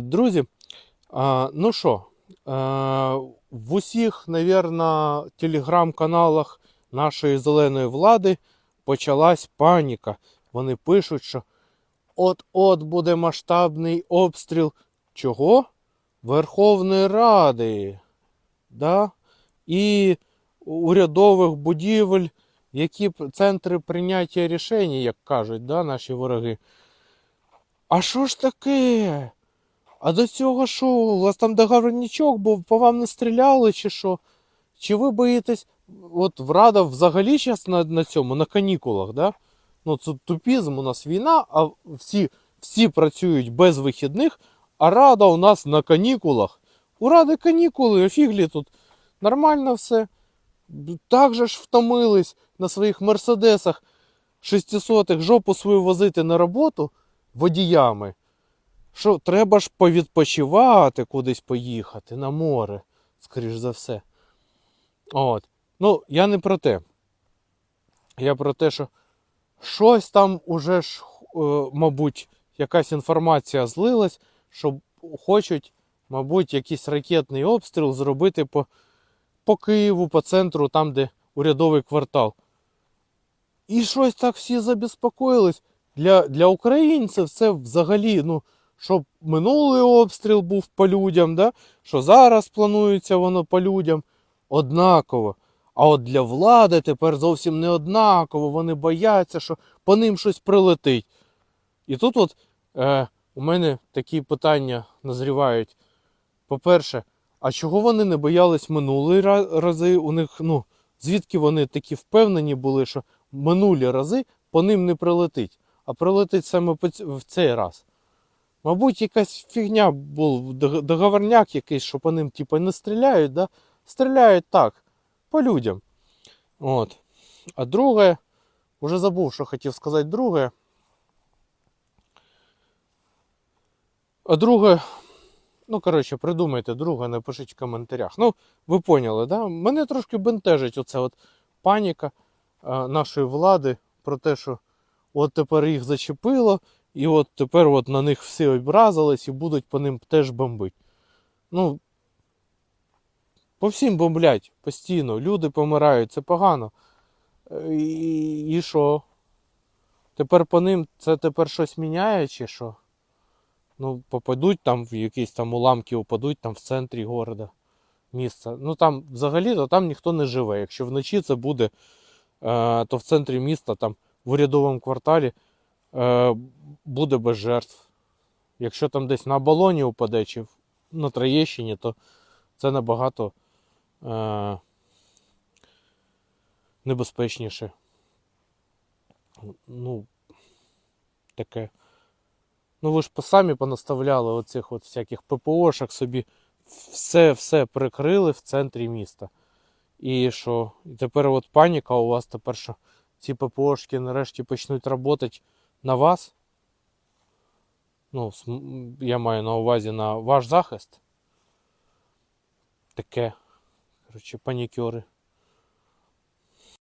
Друзі, ну що, в усіх, навірно, телеграм-каналах нашої зеленої влади почалась паніка. Вони пишуть, що от-от буде масштабний обстріл чого? Верховної Ради. Да? І урядових будівель, які центри прийняття рішень, як кажуть, да, наші вороги. А що ж таке? А до цього що? У вас там договорничок був, по вам не стріляли, чи що? Чи ви боїтесь? От Рада взагалі зараз на, на цьому, на канікулах, да? Ну, це тупізм, у нас війна, а всі, всі працюють без вихідних, а Рада у нас на канікулах. У Ради канікули, а фіглі тут. Нормально все. Так же ж втомились на своїх мерседесах 600-х жопу свою возити на роботу водіями. Що треба ж повідпочивати, кудись поїхати на море, скоріш за все. От. Ну, я не про те. Я про те, що щось там уже ж, е, мабуть, якась інформація злилась, що хочуть, мабуть, якийсь ракетний обстріл зробити по, по Києву, по центру, там, де урядовий квартал. І щось так всі забезпокоїлись. Для, для українців це взагалі, ну, щоб минулий обстріл був по людям, да? що зараз планується воно по людям, однаково. А от для влади тепер зовсім не однаково. Вони бояться, що по ним щось прилетить. І тут от е, у мене такі питання назрівають. По-перше, а чого вони не боялись минулі рази? У них, ну, звідки вони такі впевнені були, що минулі рази по ним не прилетить, а прилетить саме в цей раз. Мабуть, якась фігня був, договорняк якийсь, що по ним типу, не стріляють, да? стріляють так, по людям. От. А друге, вже забув, що хотів сказати друге. А друге, ну, коротше, придумайте друге, напишіть в коментарях. Ну, ви поняли, да? Мене трошки бентежить оця от паніка е, нашої влади про те, що от тепер їх зачепило, і от тепер от на них всі образились і будуть по ним теж бомбити. Ну, по всім бомблять постійно, люди помирають, це погано. Е, І, що? Тепер по ним це тепер щось міняє чи що? Ну, попадуть там в якісь там уламки, упадуть там в центрі города, міста. Ну там взагалі-то там ніхто не живе. Якщо вночі це буде, е, то в центрі міста, там в урядовому кварталі е, буде без жертв. Якщо там десь на оболоні упаде чи на Троєщині, то це набагато е, небезпечніше. Ну, таке. Ну ви ж самі понаставляли оцих от всяких ППОшок собі. Все, все прикрили в центрі міста. І що? І тепер от паніка у вас тепер, що ці ППОшки нарешті почнуть працювати на вас. Ну, я маю на увазі на ваш захист. Таке. Коротше, панікери.